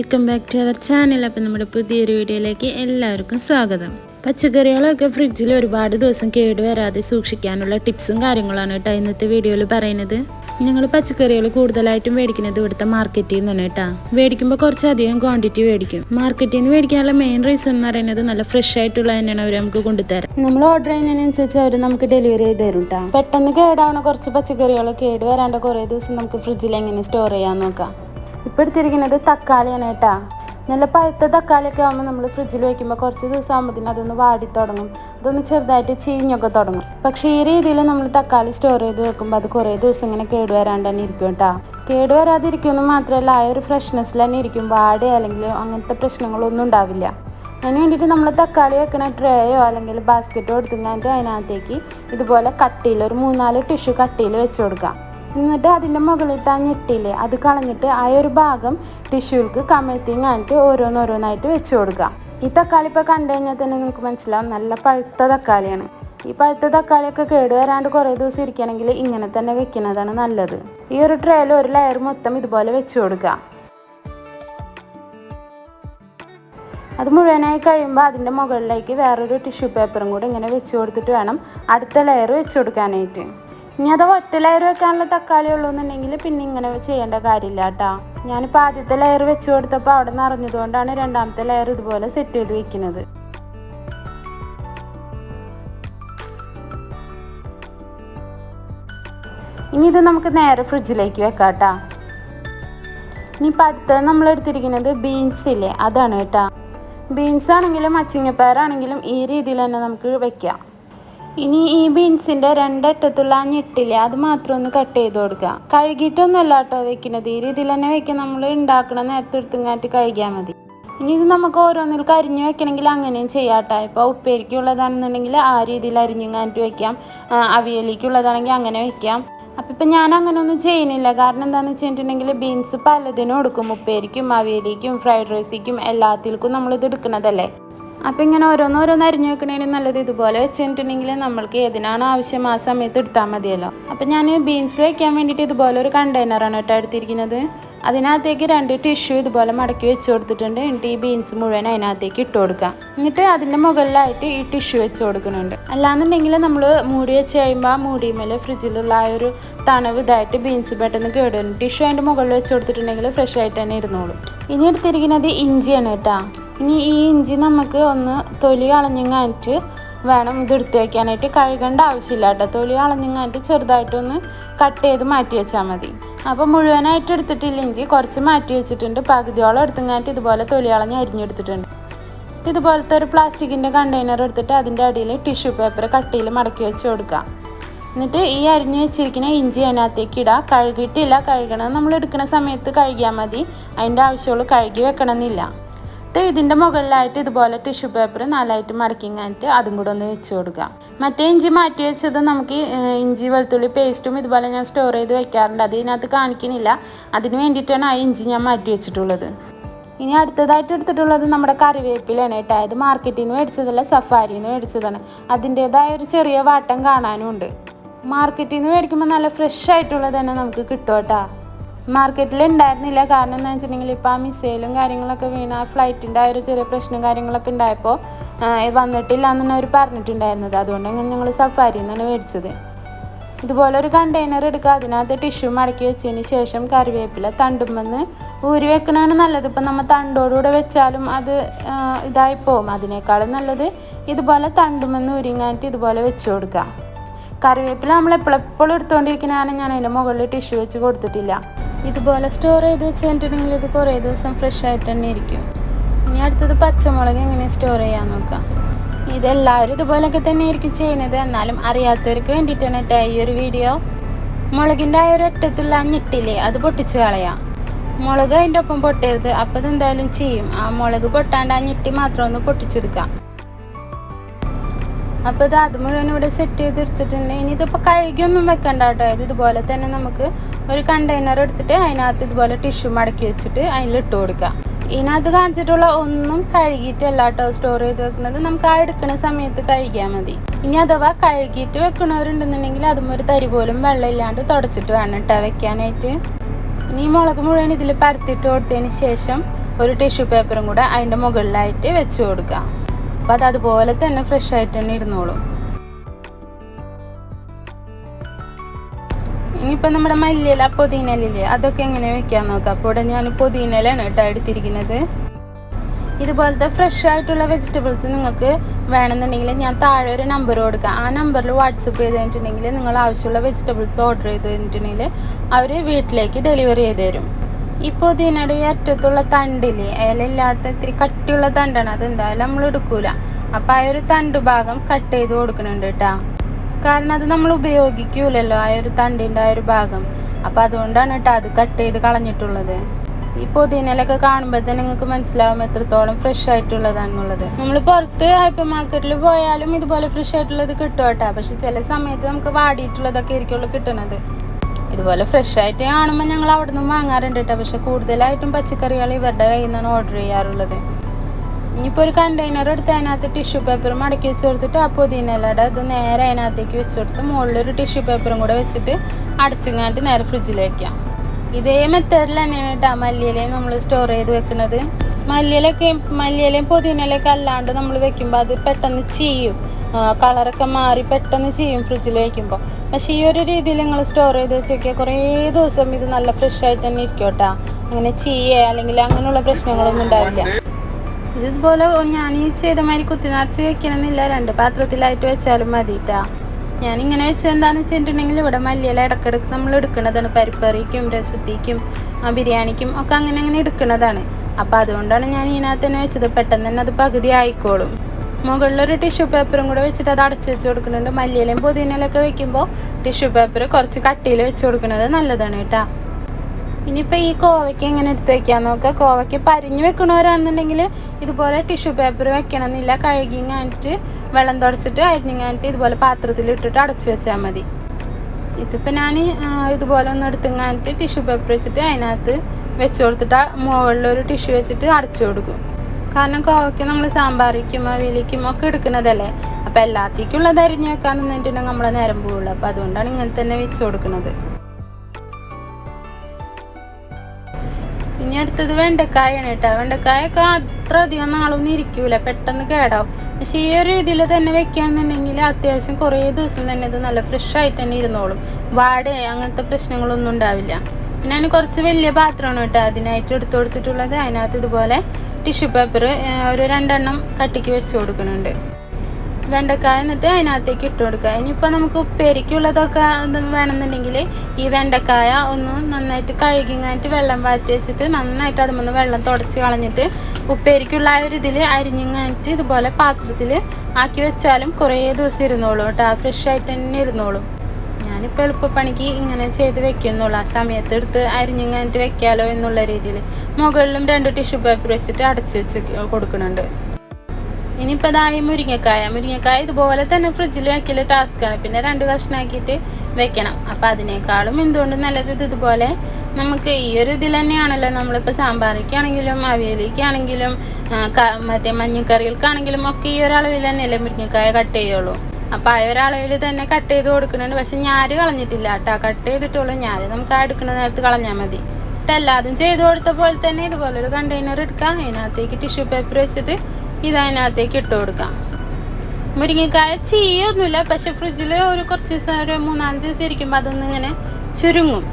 Welcome back to our channel അപ്പം നമ്മുടെ പുതിയൊരു വീഡിയോയിലേക്ക് എല്ലാവർക്കും സ്വാഗതം. പച്ചക്കറികളൊക്കെ ഫ്രിഡ്ജിൽ ഒരുപാട് ദിവസം കേട് വരാതെ സൂക്ഷിക്കാനുള്ള ടിപ്സും കാര്യങ്ങളാണ് കേട്ടോ ഇന്നത്തെ വീഡിയോയിൽ പറയുന്നത്. ഞങ്ങൾ പച്ചക്കറികൾ കൂടുതലായിട്ടും മേടിക്കുന്നത് ഇവിടുത്തെ മാർക്കറ്റിൽ നിന്നാണ് കേട്ടോ. മേടിക്കുമ്പോൾ കുറച്ചധികം ക്വാണ്ടിറ്റി മേടിക്കും. മാർക്കറ്റിൽ നിന്ന് മേടിക്കാനുള്ള മെയിൻ റീസൺ എന്ന് പറയുന്നത് നല്ല ഫ്രഷ് ആയിട്ടുള്ള തന്നെയാണ് അവർ നമുക്ക് കൊണ്ടുതരാം നമ്മൾ ഓർഡർ ചെയ്യുന്നതിനനുസരിച്ച് അവർ നമുക്ക് ഡെലിവറി ചെയ്ത് തരും കേട്ടോ. പെട്ടെന്ന് കേടാവണ കുറച്ച് പച്ചക്കറികൾ കേട് വരാണ്ട് കുറേ ദിവസം നമുക്ക് ഫ്രിഡ്ജിൽ എങ്ങനെ സ്റ്റോർ ചെയ്യാൻ നോക്കാം. ഇപ്പോൾ എടുത്തിരിക്കുന്നത് തക്കാളിയാണ് കേട്ടാ. നല്ല പഴുത്ത തക്കാളിയൊക്കെ ആകുമ്പോൾ നമ്മൾ ഫ്രിഡ്ജിൽ വെക്കുമ്പോൾ കുറച്ച് ദിവസം ആകുമ്പോഴത്തേനും അതൊന്ന് വാടി തുടങ്ങും. അതൊന്ന് ചെറുതായിട്ട് ചീഞ്ഞൊക്കെ തുടങ്ങും. പക്ഷേ ഈ രീതിയിൽ നമ്മൾ തക്കാളി സ്റ്റോർ ചെയ്ത് വെക്കുമ്പോൾ അത് കുറേ ദിവസം ഇങ്ങനെ കേടുവരാണ്ട് തന്നെ ഇരിക്കും കേട്ടോ. കേടുവരാതിരിക്കുമെന്ന് മാത്രമല്ല ആ ഒരു ഫ്രഷ്നെസ്സിൽ തന്നെ ഇരിക്കും. വാടി അല്ലെങ്കിൽ അങ്ങനത്തെ പ്രശ്നങ്ങളൊന്നും ഉണ്ടാവില്ല. അതിന് വേണ്ടിയിട്ട് നമ്മൾ തക്കാളി വെക്കണ ട്രേയോ അല്ലെങ്കിൽ ബാസ്ക്കറ്റോ എടുത്തുങ്ങാണ്ട് അതിനകത്തേക്ക് ഇതുപോലെ കട്ടിയിൽ ഒരു മൂന്നാൽ ടിഷ്യൂ കട്ടിയിൽ വെച്ച് കൊടുക്കാം. എന്നിട്ട് അതിന്റെ മുകളിലത്തെ ആ ഞെട്ടില്ലേ? അത് കളഞ്ഞിട്ട് ആ ഒരു ഭാഗം ടിഷ്യൂൾക്ക് കമഴ്ത്തിങ്ങായിട്ട് ഓരോന്നോരോന്നായിട്ട് വെച്ച് കൊടുക്കുക. ഈ തക്കാളി ഇപ്പോൾ കണ്ടു കഴിഞ്ഞാൽ തന്നെ നിങ്ങൾക്ക് മനസ്സിലാവും നല്ല പഴുത്ത തക്കാളിയാണ്. ഈ പഴുത്ത തക്കാളിയൊക്കെ കേടുവരാണ്ട് കുറേ ദിവസം ഇരിക്കണമെങ്കിൽ ഇങ്ങനെ തന്നെ വെക്കുന്നതാണ് നല്ലത്. ഈ ഒരു ട്രേയിൽ ഒരു ലെയർ മൊത്തം ഇതുപോലെ വെച്ച് കൊടുക്കുക. അത് മുഴുവനായി കഴിയുമ്പോൾ അതിന്റെ മുകളിലേക്ക് വേറൊരു ടിഷ്യൂ പേപ്പറും കൂടി ഇങ്ങനെ വെച്ച് കൊടുത്തിട്ട് വേണം അടുത്ത ലെയർ വെച്ച് കൊടുക്കാനായിട്ട്. ഇനി അത് ഒറ്റ ലെയർ വെക്കാനുള്ള തക്കാളി ഉള്ളൂ എന്നുണ്ടെങ്കിൽ പിന്നെ ഇങ്ങനെ ചെയ്യേണ്ട കാര്യമില്ല കേട്ടോ. ഞാനിപ്പോൾ ആദ്യത്തെ ലെയർ വെച്ച് കൊടുത്തപ്പോൾ അവിടെ നിറഞ്ഞതുകൊണ്ടാണ് രണ്ടാമത്തെ ലെയർ ഇതുപോലെ സെറ്റ് ചെയ്ത് വെക്കുന്നത്. ഇനി ഇത് നമുക്ക് നേരെ ഫ്രിഡ്ജിലേക്ക് വെക്കാം കേട്ടോ. ഇനിയിപ്പോൾ അടുത്തത് നമ്മൾ എടുത്തിരിക്കുന്നത് ബീൻസ് ഇല്ലേ? അതാണ് കേട്ടോ. ബീൻസ് ആണെങ്കിലും അച്ചിങ്ങപ്പയറാണെങ്കിലും ഈ രീതിയിൽ തന്നെ നമുക്ക് വെക്കാം. ഇനി ഈ ബീൻസിന്റെ രണ്ടറ്റത്തുള്ള ആ ഞെട്ടില്ലേ അത് മാത്രം ഒന്ന് കട്ട് ചെയ്ത് കൊടുക്കുക. കഴുകിയിട്ടൊന്നുമല്ല കേട്ടോ വെക്കുന്നത്. ഈ രീതിയിൽ തന്നെ വെക്കുക. നമ്മൾ ഉണ്ടാക്കണ നേരത്തെ എടുത്തുങ്ങാറ്റ് കഴുകിയാൽ മതി. ഇനി ഇത് നമുക്ക് ഓരോന്നിൽ കരിഞ്ഞ് വെക്കണമെങ്കിൽ അങ്ങനെയും ചെയ്യാം കേട്ടോ. ഇപ്പോൾ ഉപ്പേരിക്കുള്ളതാണെന്നുണ്ടെങ്കിൽ ആ രീതിയിൽ അരിഞ്ഞുങ്ങാട്ട് വെക്കാം. അവിയലിക്കുള്ളതാണെങ്കിൽ അങ്ങനെ വെക്കാം. അപ്പൊ ഇപ്പം ഞാൻ അങ്ങനെ ഒന്നും ചെയ്യുന്നില്ല. കാരണം എന്താണെന്ന് വെച്ചിട്ടുണ്ടെങ്കിൽ ബീൻസ് പലതിനും എടുക്കും ഉപ്പേരിക്കും അവിയലിക്കും ഫ്രൈഡ് റൈസിക്കും എല്ലാത്തിൽക്കും ഇത് എടുക്കുന്നതല്ലേ? അപ്പം ഇങ്ങനെ ഓരോന്നോരോന്ന് അരിഞ്ഞു വെക്കണേന് നല്ലത് ഇതുപോലെ വെച്ചിട്ടുണ്ടെങ്കിൽ നമ്മൾക്ക് ഏതിനാണ് ആവശ്യം ആ സമയത്ത് എടുത്താൽ മതിയല്ലോ. അപ്പം ഞാൻ ബീൻസ് വയ്ക്കാൻ വേണ്ടിയിട്ട് ഇതുപോലെ ഒരു കണ്ടെയ്നറാണ് കേട്ടോ എടുത്തിരിക്കുന്നത്. അതിനകത്തേക്ക് രണ്ട് ടിഷ്യൂ ഇതുപോലെ മടക്കി വെച്ച് കൊടുത്തിട്ടുണ്ട്. എന്നിട്ട് ഈ ബീൻസ് മുഴുവൻ അതിനകത്തേക്ക് ഇട്ട് കൊടുക്കാം. എന്നിട്ട് അതിന്റെ മുകളിലായിട്ട് ഈ ടിഷ്യൂ വെച്ച് കൊടുക്കുന്നുണ്ട്. അല്ലാന്നുണ്ടെങ്കിൽ നമ്മൾ മൂടി വെച്ച് കഴിയുമ്പോൾ ആ മൂടിമേൽ ഫ്രിഡ്ജിലുള്ള ആ ഒരു തണവ് ഇതായിട്ട് ബീൻസ് പെട്ടെന്ന് കേടുവരും. ടിഷ്യൂ അതിന്റെ മുകളിൽ വെച്ച് കൊടുത്തിട്ടുണ്ടെങ്കിൽ ഫ്രഷ് ആയിട്ട് തന്നെ ഇരുന്നോളും. ഇനി എടുത്തിരിക്കുന്നത് ഇഞ്ചിയാണ് കേട്ടോ. ഇനി ഈ ഇഞ്ചി നമുക്ക് ഒന്ന് തൊലി കളഞ്ഞിങ്ങായിട്ട് വേണം ഇത് എടുത്ത് വയ്ക്കാനായിട്ട് കഴുകേണ്ട ആവശ്യമില്ല കേട്ടോ. തൊലി കളഞ്ഞിങ്ങായിട്ട് ചെറുതായിട്ടൊന്ന് കട്ട് ചെയ്ത് മാറ്റി വെച്ചാൽ മതി. അപ്പോൾ മുഴുവനായിട്ട് എടുത്തിട്ടില്ല ഇഞ്ചി. കുറച്ച് മാറ്റി വെച്ചിട്ടുണ്ട്. പകുതിയോളം എടുത്തുങ്ങായിട്ട് ഇതുപോലെ തൊലി കളഞ്ഞ് അരിഞ്ഞെടുത്തിട്ടുണ്ട്. ഇതുപോലത്തെ ഒരു പ്ലാസ്റ്റിക്കിന്റെ കണ്ടെയ്നർ എടുത്തിട്ട് അതിന്റെ അടിയിൽ ടിഷ്യൂ പേപ്പർ കട്ടിയിൽ മടക്കി വെച്ച് കൊടുക്കാം. എന്നിട്ട് ഈ അരിഞ്ഞു വെച്ചിരിക്കുന്ന ഇഞ്ചി അതിനകത്തേക്ക് ഇടാം. കഴുകിയിട്ടില്ല. കഴുകണം നമ്മൾ എടുക്കുന്ന സമയത്ത് കഴുകിയാൽ മതി. അതിന്റെ ആവശ്യമുള്ളൂ കഴുകി വെക്കണമെന്നില്ല. എന്നിട്ട് ഇതിന്റെ മുകളിലായിട്ട് ഇതുപോലെ ടിഷ്യൂ പേപ്പർ നാലായിട്ട് മടക്കിങ്ങായിട്ട് അതും കൂടെ ഒന്ന് വെച്ച് കൊടുക്കുക. മറ്റേ ഇഞ്ചി മാറ്റി വെച്ചത് നമുക്ക് ഇഞ്ചി വെളുത്തുള്ളി പേസ്റ്റും ഇതുപോലെ ഞാൻ സ്റ്റോർ ചെയ്ത് വെക്കാറുണ്ട്. അത് ഇതിനകത്ത് കാണിക്കുന്നില്ല. അതിന് വേണ്ടിയിട്ടാണ് ആ ഇഞ്ചി ഞാൻ മാറ്റി വെച്ചിട്ടുള്ളത്. ഇനി അടുത്തതായിട്ട് എടുത്തിട്ടുള്ളത് നമ്മുടെ കറിവേപ്പിലാണ് കേട്ടോ. ഇത് മാർക്കറ്റിൽ നിന്ന് മേടിച്ചതല്ല സഫാരിയിൽ നിന്ന് മേടിച്ചതാണ്. അതിന്റേതായ ഒരു ചെറിയ വാട്ടം കാണാനും ഉണ്ട്. മാർക്കറ്റിൽ നിന്ന് മേടിക്കുമ്പോൾ നല്ല ഫ്രഷ് ആയിട്ടുള്ളത് തന്നെ നമുക്ക് കിട്ടും കേട്ടോ. മാർക്കറ്റിൽ ഉണ്ടായിരുന്നില്ല കാരണം എന്താ വെച്ചിട്ടുണ്ടെങ്കിൽ ഇപ്പോൾ ആ മിസൈലും കാര്യങ്ങളൊക്കെ വീണ ആ ഫ്ലൈറ്റിന്റെ ആ ഒരു ചെറിയ പ്രശ്നം കാര്യങ്ങളൊക്കെ ഉണ്ടായപ്പോൾ വന്നിട്ടില്ല എന്നാണ് അവർ പറഞ്ഞിട്ടുണ്ടായിരുന്നത്. അതുകൊണ്ടാണ് ഞങ്ങൾ സഫാരിയിൽ നിന്നാണ് മേടിച്ചത്. ഇതുപോലെ ഒരു കണ്ടെയ്നർ എടുക്കുക അതിനകത്ത് ടിഷ്യൂ മടക്കി വെച്ചതിന് ശേഷം കറിവേപ്പില തണ്ടുമെന്ന് ഊരി വെക്കണതാണ് നല്ലത്. ഇപ്പം നമ്മൾ തണ്ടോടുകൂടെ വെച്ചാലും അത് ഇതായി പോകും അതിനേക്കാളും നല്ലത് ഇതുപോലെ തണ്ടുമെന്ന് ഊരിങ്ങാനിട്ട് ഇതുപോലെ വെച്ച് കൊടുക്കുക കറിവേപ്പില നമ്മൾ എപ്പോഴെപ്പോഴും എടുത്തുകൊണ്ടിരിക്കുന്നതാണ് ഞാൻ അതിന്റെ മുകളിൽ ടിഷ്യൂ വെച്ച് കൊടുത്തിട്ടില്ല. ഇതുപോലെ സ്റ്റോർ ചെയ്ത് വെച്ച് കഴിഞ്ഞിട്ടുണ്ടെങ്കിൽ ഇത് കുറേ ദിവസം ഫ്രഷ് ആയിട്ട് തന്നെ ഇരിക്കും. ഇനി അടുത്തത് പച്ചമുളക് എങ്ങനെ സ്റ്റോർ ചെയ്യാൻ നോക്കാം? ഇതെല്ലാവരും ഇതുപോലൊക്കെ തന്നെ ആയിരിക്കും ചെയ്യുന്നത്. എന്നാലും അറിയാത്തവർക്ക് വേണ്ടിയിട്ടാണ് കേട്ടോ ഈ ഒരു വീഡിയോ മുളകിന്റെ ആ ഒരു അറ്റത്തുള്ള ആ ഞെട്ടില്ലേ അത് പൊട്ടിച്ച് കളയാം. മുളക് അതിന്റെ ഒപ്പം പൊട്ടരുത്. അപ്പം ഇതെന്തായാലും ചെയ്യും. ആ മുളക് പൊട്ടാണ്ട് ആ ഞെട്ടി മാത്രം ഒന്ന് പൊട്ടിച്ചെടുക്കാം. അപ്പോൾ ഇത് അത് മുഴുവൻ ഇവിടെ സെറ്റ് ചെയ്ത് എടുത്തിട്ടുണ്ട്. ഇനി ഇതിപ്പോൾ കഴുകിയൊന്നും വെക്കണ്ട കേട്ടോ. ഇത് ഇതുപോലെ തന്നെ നമുക്ക് ഒരു കണ്ടെയ്നർ എടുത്തിട്ട് അതിനകത്ത് ഇതുപോലെ ടിഷ്യു മടക്കി വെച്ചിട്ട് അതിൽ ഇട്ട് കൊടുക്കാം. ഇതിനകത്ത് കാണിച്ചിട്ടുള്ള ഒന്നും കഴുകിയിട്ടല്ല കേട്ടോ സ്റ്റോർ ചെയ്ത് വെക്കുന്നത്. നമുക്ക് ആ എടുക്കുന്ന സമയത്ത് കഴുകിയാൽ മതി. ഇനി അഥവാ കഴുകിയിട്ട് വെക്കണവരുണ്ടെന്നുണ്ടെങ്കിൽ അതും ഒരു തരി പോലും വെള്ളം ഇല്ലാണ്ട് തുടച്ചിട്ട് വേണം കേട്ടോ വെക്കാനായിട്ട്. ഇനി മുളക് മുഴുവൻ ഇതിൽ പരത്തിയിട്ട് കൊടുത്തതിന് ശേഷം ഒരു ടിഷ്യൂ പേപ്പറും കൂടെ അതിന്റെ മുകളിലായിട്ട് വെച്ച് കൊടുക്കുക അപ്പോൾ അത് അതുപോലെ തന്നെ ഫ്രഷ് ആയിട്ട് തന്നെ ഇരുന്നോളും. ഇനിയിപ്പോൾ നമ്മുടെ മല്ലിയില പൊതിനലില്ലേ അതൊക്കെ എങ്ങനെ വെക്കാൻ നോക്കാം? അപ്പോൾ ഇവിടെ ഞാൻ പൊതിനലാണ് കേട്ടോ എടുത്തിരിക്കുന്നത്. ഇതുപോലത്തെ ഫ്രഷ് ആയിട്ടുള്ള വെജിറ്റബിൾസ് നിങ്ങൾക്ക് വേണമെന്നുണ്ടെങ്കിൽ ഞാൻ താഴെ ഒരു നമ്പർ കൊടുക്കാം. ആ നമ്പറിൽ വാട്സപ്പ് ചെയ്ത് കഴിഞ്ഞിട്ടുണ്ടെങ്കിൽ നിങ്ങൾ ആവശ്യമുള്ള വെജിറ്റബിൾസ് ഓർഡർ ചെയ്ത് കഴിഞ്ഞിട്ടുണ്ടെങ്കിൽ അവർ വീട്ടിലേക്ക് ഡെലിവറി ചെയ്ത് തരും. ഈ ഇതിനിടെ ഈ അറ്റത്തുള്ള തണ്ടില്ലേ? ഇലയില്ലാത്ത ഇത്തിരി കട്ടിയുള്ള തണ്ടാണ്. അത് എന്തായാലും നമ്മൾ എടുക്കൂല. അപ്പോൾ ആ ഒരു തണ്ട് ഭാഗം കട്ട് ചെയ്ത് കൊടുക്കുന്നുണ്ട് കേട്ടോ കാരണം അത് നമ്മൾ ഉപയോഗിക്കൂലല്ലോ ആ ഒരു തണ്ടിന്റെ ആ ഒരു ഭാഗം. അപ്പോൾ അതുകൊണ്ടാണ് കേട്ടോ അത് കട്ട് ചെയ്ത് കളഞ്ഞിട്ടുള്ളത്. ഈ പൊതിനലൊക്കെ കാണുമ്പോൾ തന്നെ നിങ്ങൾക്ക് മനസ്സിലാവും എത്രത്തോളം ഫ്രഷ് ആയിട്ടുള്ളതാണെന്നുള്ളത്. നമ്മൾ പുറത്ത് ഹൈപ്പർ മാർക്കറ്റിൽ പോയാലും ഇതുപോലെ ഫ്രഷ് ആയിട്ടുള്ളത് കിട്ടും കേട്ടോ പക്ഷെ ചില സമയത്ത് നമുക്ക് വാടിയിട്ടുള്ളതൊക്കെ ആയിരിക്കുള്ളൂ കിട്ടണത്. ഇതുപോലെ ഫ്രഷ് ആയിട്ട് കാണുമ്പോൾ ഞങ്ങൾ അവിടെ നിന്ന് വാങ്ങാറുണ്ട് കേട്ടോ. പക്ഷെ കൂടുതലായിട്ടും പച്ചക്കറികൾ ഇവരുടെ കയ്യിൽ നിന്നാണ് ഓർഡർ ചെയ്യാറുള്ളത്. ഇനിയിപ്പോൾ ഒരു കണ്ടെയ്നർ എടുത്ത് അതിനകത്ത് ടിഷ്യൂ പേപ്പർ മടക്കി വെച്ച് കൊടുത്തിട്ട് ആ പുതിനയിലയുടെ ഇത് നേരെ അതിനകത്തേക്ക് വെച്ച് കൊടുത്ത് മുകളിലൊരു ടിഷ്യൂ പേപ്പറും കൂടെ വെച്ചിട്ട് അടച്ചിങ്ങാട്ട് നേരെ ഫ്രിഡ്ജിൽ വെക്കാം. ഇതേ മെത്തേഡിൽ തന്നെയാണ് കേട്ടോ മല്ലിയിലയും നമ്മൾ സ്റ്റോർ ചെയ്ത് വെക്കുന്നത്. മല്ലിയിലൊക്കെ മല്ലിയിലയും പുതിനയിലൊക്കെ അല്ലാണ്ട് നമ്മൾ വെക്കുമ്പോൾ അത് പെട്ടെന്ന് ചീയും. കളറൊക്കെ മാറി പെട്ടെന്ന് ചെയ്യും ഫ്രിഡ്ജിൽ വയ്ക്കുമ്പോൾ പക്ഷേ ഈ ഒരു രീതിയിൽ നിങ്ങൾ സ്റ്റോർ ചെയ്ത് വെച്ചൊക്കെ കുറേ ദിവസം ഇത് നല്ല ഫ്രഷ് ആയിട്ട് തന്നെ ഇരിക്കും കേട്ടോ. അങ്ങനെ ചീയേ അല്ലെങ്കിൽ അങ്ങനെയുള്ള പ്രശ്നങ്ങളൊന്നും ഉണ്ടാവില്ല. ഇതുപോലെ ഞാൻ ഈ ചെയ്ത മാതിരി കുത്തി നിറച്ച് വെക്കണമെന്നില്ല. രണ്ട് പാത്രത്തിലായിട്ട് വെച്ചാലും മതി കേട്ടോ ഞാനിങ്ങനെ വെച്ചത് എന്താണെന്ന് വെച്ചിട്ടുണ്ടെങ്കിൽ ഇവിടെ മല്ലിയില ഇടക്കിടക്ക് നമ്മൾ എടുക്കുന്നതാണ്. പരിപ്പറിക്കും രസത്തിക്കും ബിരിയാണിക്കും ഒക്കെ അങ്ങനെ അങ്ങനെ എടുക്കുന്നതാണ്. അപ്പോൾ അതുകൊണ്ടാണ് ഞാൻ ഇതിനകത്ത് തന്നെ വെച്ചത്. പെട്ടെന്ന് തന്നെ അത് പകുതി ആയിക്കോളും. മുകളിലൊരു ടിഷ്യൂ പേപ്പറും കൂടെ വെച്ചിട്ട് അത് അടച്ച് വെച്ച് കൊടുക്കുന്നുണ്ട്. മല്ലിയിലും പുതിനയിലൊക്കെ വെക്കുമ്പോൾ ടിഷ്യൂ പേപ്പർ കുറച്ച് കട്ടിയിൽ വെച്ച് കൊടുക്കുന്നത് നല്ലതാണ് കേട്ടോ. ഇനിയിപ്പോൾ ഈ കോവയ്ക്ക് എങ്ങനെ എടുത്ത് വെക്കാൻ നോക്കുക കോവയ്ക്ക് പരിഞ്ഞ് വെക്കണവരാണെന്നുണ്ടെങ്കിൽ ഇതുപോലെ ടിഷ്യൂ പേപ്പർ വെക്കണമെന്നില്ല. കഴുകിങ്ങാനിട്ട് വെള്ളം തുടച്ചിട്ട് അരിഞ്ഞിങ്ങാനിട്ട് ഇതുപോലെ പാത്രത്തിൽ ഇട്ടിട്ട് അടച്ചു വെച്ചാൽ മതി. ഇതിപ്പോൾ ഞാൻ ഇതുപോലെ ഒന്ന് എടുത്തിങ്ങാനിട്ട് ടിഷ്യൂ പേപ്പർ വെച്ചിട്ട് അതിനകത്ത് വെച്ച് കൊടുത്തിട്ട് മുകളിലൊരു ടിഷ്യൂ വെച്ചിട്ട് അടച്ചു കൊടുക്കും. കാരണം കോവയ്ക്ക് നമ്മൾ സാമ്പാറിക്കും അവിയലിക്കും ഒക്കെ എടുക്കുന്നതല്ലേ? അപ്പോൾ എല്ലാത്തേക്കും ഉള്ളത് അരിഞ്ഞ് വെക്കാൻ നിന്നിട്ടുണ്ടെങ്കിൽ നമ്മളെ നേരം പോവുള്ളൂ. അപ്പോൾ അതുകൊണ്ടാണ് ഇങ്ങനെ തന്നെ വെച്ച് കൊടുക്കുന്നത്. ഇനി അടുത്തത് വെണ്ടക്കായാണ് കേട്ടോ. വെണ്ടക്കായൊക്കെ അത്ര അധികം നാളൊന്നും ഇരിക്കൂല. പെട്ടെന്ന് കേടാവും. പക്ഷെ ഈ ഒരു രീതിയിൽ തന്നെ വെക്കുകയാണെന്നുണ്ടെങ്കിൽ അത്യാവശ്യം കുറേ ദിവസം തന്നെ ഇത് നല്ല ഫ്രഷ് ആയിട്ട് തന്നെ ഇരുന്നോളും. വാട അങ്ങനത്തെ പ്രശ്നങ്ങളൊന്നും ഉണ്ടാവില്ല. ഞാൻ കുറച്ച് വലിയ പാത്രമാണ് കേട്ടോ അതിനായിട്ട് എടുത്തു കൊടുത്തിട്ടുള്ളത്. അതിനകത്ത് ഇതുപോലെ ടിഷ്യൂ പേപ്പർ ഒരു രണ്ടെണ്ണം കട്ടിക്ക് വെച്ച് കൊടുക്കുന്നുണ്ട്. വെണ്ടക്കായ എന്നിട്ട് അതിനകത്തേക്ക് ഇട്ട് കൊടുക്കുക. ഇനിയിപ്പോൾ നമുക്ക് ഉപ്പേരിക്കുള്ളതൊക്കെ വേണമെന്നുണ്ടെങ്കിൽ ഈ വെണ്ടക്കായ ഒന്ന് നന്നായിട്ട് കഴുകിങ്ങായിട്ട് വെള്ളം വാറ്റി വെച്ചിട്ട് നന്നായിട്ട് അതുമൊന്ന് വെള്ളം തുടച്ച് കളഞ്ഞിട്ട് ഉപ്പേരിക്കുള്ള ആ ഒരു ഇതിൽ അരിഞ്ഞിങ്ങായിട്ട് ഇതുപോലെ പാത്രത്തിൽ ആക്കി വെച്ചാലും കുറേ ദിവസം ഇരുന്നോളൂ കേട്ടോ. ഫ്രഷ് ആയിട്ട് തന്നെ ഇരുന്നോളും. ഞാനിപ്പോൾ എളുപ്പപ്പണിക്ക് ഇങ്ങനെ ചെയ്ത് വെക്കുന്നുള്ളൂ. ആ സമയത്ത് എടുത്ത് അരിഞ്ഞിങ്ങായിട്ട് വെക്കാലോ എന്നുള്ള രീതിയിൽ. മുകളിലും രണ്ട് ടിഷ്യൂ പേപ്പർ വെച്ചിട്ട് അടച്ചു വെച്ച് കൊടുക്കുന്നുണ്ട്. ഇനിയിപ്പോൾ ഇതായി മുരിങ്ങക്കായ. മുരിങ്ങക്കായ ഇതുപോലെ തന്നെ ഫ്രിഡ്ജിൽ വെക്കൽ ടാസ്ക്കാണ് പിന്നെ രണ്ട് കഷ്ണാക്കിയിട്ട് വെക്കണം. അപ്പം അതിനേക്കാളും എന്തുകൊണ്ട് നല്ലത് ഇത് ഇതുപോലെ നമുക്ക് ഈ ഒരു ഇതിൽ തന്നെയാണല്ലോ. നമ്മളിപ്പോൾ സാമ്പാറിക്കാണെങ്കിലും അവിയലിക്കാണെങ്കിലും മറ്റേ മഞ്ഞക്കറികൾക്കാണെങ്കിലും ഒക്കെ ഈ ഒരളവിൽ തന്നെയല്ലേ മുരിങ്ങക്കായ കട്ട് ചെയ്യുള്ളൂ. അപ്പോൾ ആ ഒരളവിൽ തന്നെ കട്ട് ചെയ്ത് കൊടുക്കുന്നുണ്ട്. പക്ഷെ ഞാര് കളഞ്ഞിട്ടില്ല കേട്ടോ. കട്ട് ചെയ്തിട്ടുള്ളൂ. ഞാര് നമുക്ക് ആ എടുക്കുന്ന നേരത്ത് കളഞ്ഞാൽ മതി. എല്ലാതും ചെയ്ത് കൊടുത്ത പോലെ തന്നെ ഇതുപോലെ ഒരു കണ്ടെയ്നർ എടുക്കാം. അതിനകത്തേക്ക് ടിഷ്യൂ പേപ്പർ വെച്ചിട്ട് ഇത് അതിനകത്തേക്ക് ഇട്ട് കൊടുക്കാം. മുരിങ്ങക്കായ ചീയൊന്നുമില്ല. പക്ഷെ ഫ്രിഡ്ജിൽ ഒരു കുറച്ച് ദിവസം ഒരു മൂന്നാൽ ദിവസം ഇരിക്കുമ്പോൾ അതൊന്നും ഇങ്ങനെ ചുരുങ്ങും.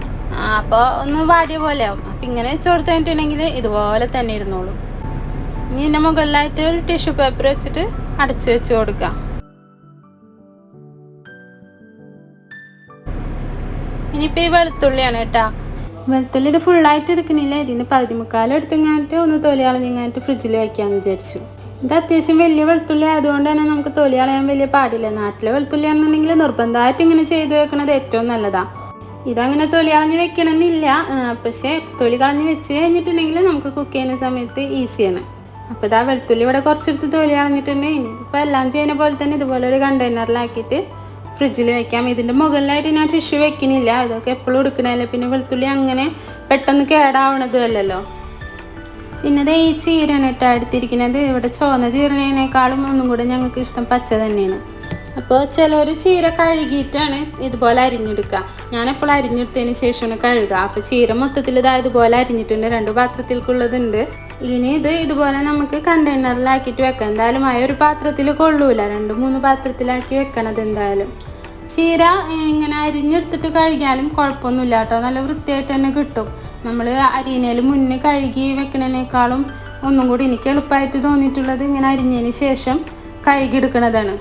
അപ്പോൾ ഒന്ന് വാടിയ പോലെ ആവും. അപ്പം ഇങ്ങനെ വെച്ച് കൊടുത്തു കഴിഞ്ഞിട്ടുണ്ടെങ്കിൽ ഇതുപോലെ തന്നെ ഇരുന്നോളും. ഇനി ഇതിന്റെ മുകളിലായിട്ട് ഒരു ടിഷ്യൂ പേപ്പർ വെച്ചിട്ട് അടച്ചു വെച്ച് കൊടുക്കാം. ഇനിയിപ്പോൾ ഈ വെളുത്തുള്ളിയാണ് കേട്ടോ. വെളുത്തുള്ളി ഇത് ഫുള്ളായിട്ട് എടുക്കണില്ല? ഇതിന് പകുതി മുക്കാലും എടുത്തിങ്ങായിട്ട് ഒന്ന് തൊലി കളഞ്ഞിങ്ങായിട്ട് ഫ്രിഡ്ജിൽ വയ്ക്കാമെന്ന് വിചാരിച്ചു. ഇത് അത്യാവശ്യം വലിയ വെളുത്തുള്ളി ആയതുകൊണ്ട് തന്നെ നമുക്ക് തൊലി കളയാൻ വലിയ പാടില്ല. നാട്ടിലെ വെളുത്തുള്ളി ആണെന്നുണ്ടെങ്കിൽ നിർബന്ധമായിട്ട് ഇങ്ങനെ ചെയ്തു വെക്കുന്നത് ഏറ്റവും നല്ലതാണ് ഇതങ്ങനെ തൊലി കളഞ്ഞ് വെക്കണമെന്നില്ല പക്ഷേ തൊലി കളഞ്ഞ് വെച്ച് കഴിഞ്ഞിട്ടുണ്ടെങ്കിൽ നമുക്ക് കുക്ക് ചെയ്യുന്ന സമയത്ത് ഈസിയാണ് അപ്പോൾ ഇതാ വെളുത്തുള്ളി ഇവിടെ കുറച്ചെടുത്ത് തൊലി കളഞ്ഞിട്ടുണ്ട്. ഇനി ഇതിപ്പോൾ എല്ലാം ചെയ്യുന്ന പോലെ തന്നെ ഇതുപോലെ ഒരു കണ്ടെയ്നറിലാക്കിയിട്ട് ഫ്രിഡ്ജിൽ വെക്കാം. ഇതിന്റെ മുകളിലായിട്ട് ഞാൻ ടിഷ്യൂ വെക്കണില്ല. ഇതൊക്കെ എപ്പോഴും എടുക്കണമല്ലോ പിന്നെ വെളുത്തുള്ളി അങ്ങനെ പെട്ടെന്ന് കേടാവണതും അല്ലല്ലോ. പിന്നെ ദേ ഈ ചീരയാണ് കേട്ടോ എടുത്തിരിക്കുന്നത് ഇവിടെ ചുവന്ന ചീരനേക്കാളും ഒന്നും കൂടെ ഞങ്ങൾക്ക് ഇഷ്ടം പച്ച തന്നെയാണ്. അപ്പോൾ ചിലർ ചീര കഴുകിയിട്ടാണ് ഇതുപോലെ അരിഞ്ഞെടുക്കുക. ഞാനെപ്പോഴും അരിഞ്ഞെടുത്തതിന് ശേഷമാണ് കഴുകുക. അപ്പോൾ ചീര മൊത്തത്തിൽ ഇതാ ഇതുപോലെ അരിഞ്ഞിട്ടുണ്ട്. രണ്ട് പാത്രത്തിൽക്കുള്ളതുണ്ട്. ഇനി ഇത് ഇതുപോലെ നമുക്ക് കണ്ടെയ്നറിലാക്കിയിട്ട് വെക്കാം. എന്തായാലും ആ ഒരു പാത്രത്തിൽ കൊള്ളൂല. രണ്ട് മൂന്ന് പാത്രത്തിലാക്കി വെക്കണത് എന്തായാലും. ചീര ഇങ്ങനെ അരിഞ്ഞെടുത്തിട്ട് കഴുകിയാലും കുഴപ്പമൊന്നുമില്ല കേട്ടോ. നല്ല വൃത്തിയായിട്ട് തന്നെ കിട്ടും. നമ്മൾ അരിയണേൽ മുന്നേ കഴുകി വെക്കുന്നതിനേക്കാളും ഒന്നും കൂടി എനിക്ക് എളുപ്പമായിട്ട് തോന്നിയിട്ടുള്ളത് ഇങ്ങനെ അരിഞ്ഞതിന് ശേഷം കഴുകിയെടുക്കണതാണ്.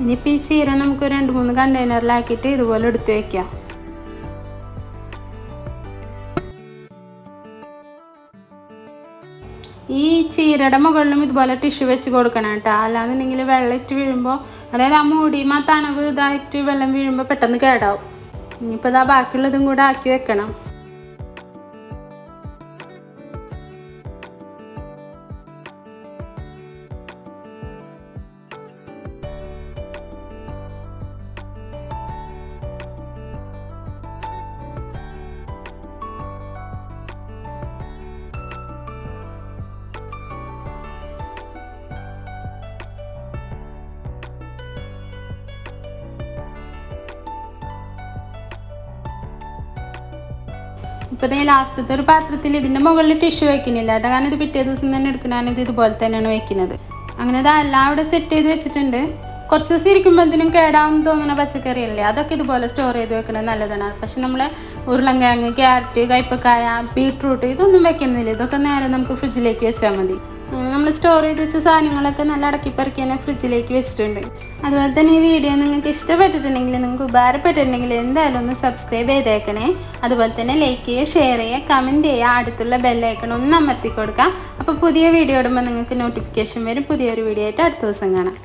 ഇനിയിപ്പോൾ ഈ ചീര നമുക്ക് രണ്ട് മൂന്ന് കണ്ടെയ്നറിലാക്കിയിട്ട് ഇതുപോലെ എടുത്ത് വയ്ക്കാം ഈ ചീരയുടെ മുകളിലും ഇതുപോലെ ടിഷ്യൂ വെച്ച് കൊടുക്കണം കേട്ടോ. അല്ലാന്നുണ്ടെങ്കിൽ വെള്ളം ഇറ്റ് വീഴുമ്പോൾ അതായത് ആ മൂടിയും ആ തണവ് ഇതായിട്ട് വെള്ളം വീഴുമ്പോൾ പെട്ടെന്ന് കേടാവും. ഇനിയിപ്പോൾ ഇതാ ബാക്കിയുള്ളതും കൂടെ ആക്കി വെക്കണം. ഇപ്പോൾ ഇതേ ലാസ്റ്റത്തെ ഒരു പാത്രത്തിൽ ഇതിന്റെ മുകളിൽ ടിഷ്യൂ വെക്കുന്നില്ല. കേട്ടോ കാരണം ഇത് പിറ്റേ ദിവസം തന്നെ എടുക്കണതാണ് ഇത് ഇതുപോലെ തന്നെയാണ് വെക്കുന്നത്. അങ്ങനെ ഇത് അവിടെ സെറ്റ് ചെയ്ത് വെച്ചിട്ടുണ്ട്. കുറച്ച് ദിവസം ഇരിക്കുമ്പോഴത്തേനും കേടാവുന്ന തോന്നുന്ന പച്ചക്കറി അല്ലേ അതൊക്കെ ഇതുപോലെ സ്റ്റോർ ചെയ്ത് വെക്കുന്നത് നല്ലതാണ്. പക്ഷെ നമ്മൾ ഉരുളൻകിഴങ്ങ് ക്യാരറ്റ് കയ്പക്കായ ബീട്രൂട്ട് ഇതൊന്നും വെക്കുന്നില്ല. ഇതൊക്കെ നേരെ നമുക്ക് ഫ്രിഡ്ജിലേക്ക് വെച്ചാൽ മതി. നമ്മൾ സ്റ്റോർ ചെയ്ത് വെച്ച സാധനങ്ങളൊക്കെ നല്ല അടക്കിപ്പറക്കി തന്നെ ഫ്രിഡ്ജിലേക്ക് വെച്ചിട്ടുണ്ട്. അതുപോലെ തന്നെ ഈ വീഡിയോ നിങ്ങൾക്ക് ഇഷ്ടപ്പെട്ടിട്ടുണ്ടെങ്കിൽ നിങ്ങൾക്ക് ഉപകാരപ്പെട്ടിട്ടുണ്ടെങ്കിൽ എന്തായാലും ഒന്ന് സബ്സ്ക്രൈബ് ചെയ്തേക്കണേ. അതുപോലെ തന്നെ ലൈക്ക് ചെയ്യുക ഷെയർ ചെയ്യുക കമന്റ് ചെയ്യുക അടുത്തുള്ള ബെല്ലൈക്കൺ ഒന്ന് അമർത്തി കൊടുക്കാം. അപ്പോൾ പുതിയ വീഡിയോ ഇടുമ്പോൾ നിങ്ങൾക്ക് നോട്ടിഫിക്കേഷൻ വരും. പുതിയൊരു വീഡിയോ ആയിട്ട് അടുത്ത ദിവസം കാണാം.